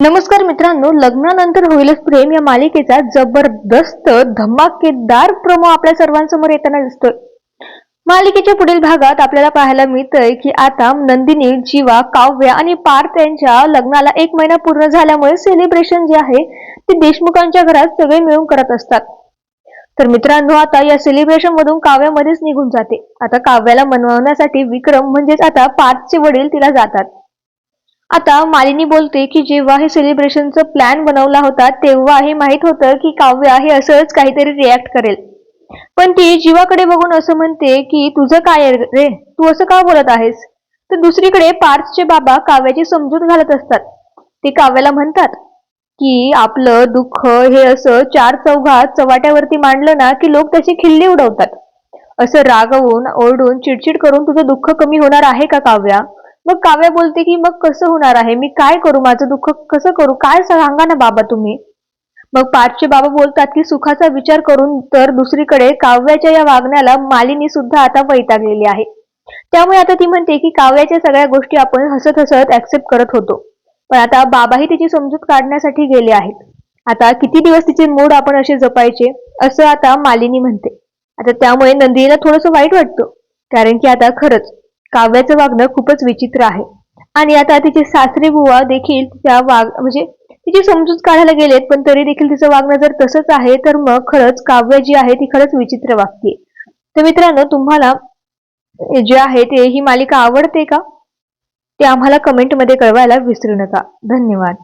नमस्कार मित्रांनो लग्नानंतर होईलच प्रेम या मालिकेचा जबरदस्त धमाकेदार प्रमो आपल्या सर्वांसमोर येताना दिसतोय. मालिकेच्या पुढील भागात आपल्याला पाहायला मिळतंय की आता नंदिनी जीवा काव्य आणि पार्थ यांच्या लग्नाला एक महिना पूर्ण झाल्यामुळे सेलिब्रेशन जे आहे ते देशमुखांच्या घरात सगळे मिळून करत असतात. तर मित्रांनो आता या सेलिब्रेशन मधून काव्यामध्येच निघून जाते. आता काव्याला मनवण्यासाठी विक्रम म्हणजेच आता पार्थचे वडील तिला जातात. आता मालिनी बोलते की जेव्हा हे सेलिब्रेशनचं प्लॅन बनवला होता तेव्हा हे माहीत होतं की काव्य हे असंच काहीतरी रिॲक्ट करेल. पण ती जीवाकडे बघून असं म्हणते की तुझं काय आहे रे? तू असं का बोलत आहेस? तर दुसरीकडे पार्थचे बाबा काव्याची समजूत घालत असतात. ते काव्याला म्हणतात की आपलं दुःख हे असं चार चौघात चव्हाट्यावरती मांडलं ना की लोक त्याची खिल्ली उडवतात. असं रागवून ओरडून चिडचिड करून तुझं दुःख कमी होणार आहे का काव्या? मग काव्या बोलते की मग कसं होणार आहे? मी काय करू? माझं दुःख कसं करू? काय सांगा ना बाबा तुम्ही? मग पाठचे बाबा बोलतात की सुखाचा विचार करून तर दुसरीकडे काव्याच्या या वागण्याला मालिनी सुद्धा आता वैतागलेली आहे. त्यामुळे आता ती म्हणते की काव्याच्या सगळ्या गोष्टी आपण हसत हसत ऍक्सेप्ट करत होतो. पण आता बाबाही तिची समजूत काढण्यासाठी गेले आहेत. आता किती दिवस तिचे मूड आपण असे जपायचे? असं आता मालिनी म्हणते. आता त्यामुळे नंदिनीला थोडस वाईट वाटतं. कारण की आता खरंच काव्याचं वागणं खूपच विचित्र आहे. आणि आता तिचे सासरे बुवा देखील त्या वाग म्हणजे तिची समजूत काढायला गेलेत पण तरी देखील तिचं वागणं जर तसंच आहे तर मग खरंच काव्य जी आहे ती खरंच विचित्र वागते तर मित्रांनो तुम्हाला जे आहे ते ही मालिका आवडते का? ते आम्हाला कमेंटमध्ये कळवायला विसरू नका. धन्यवाद.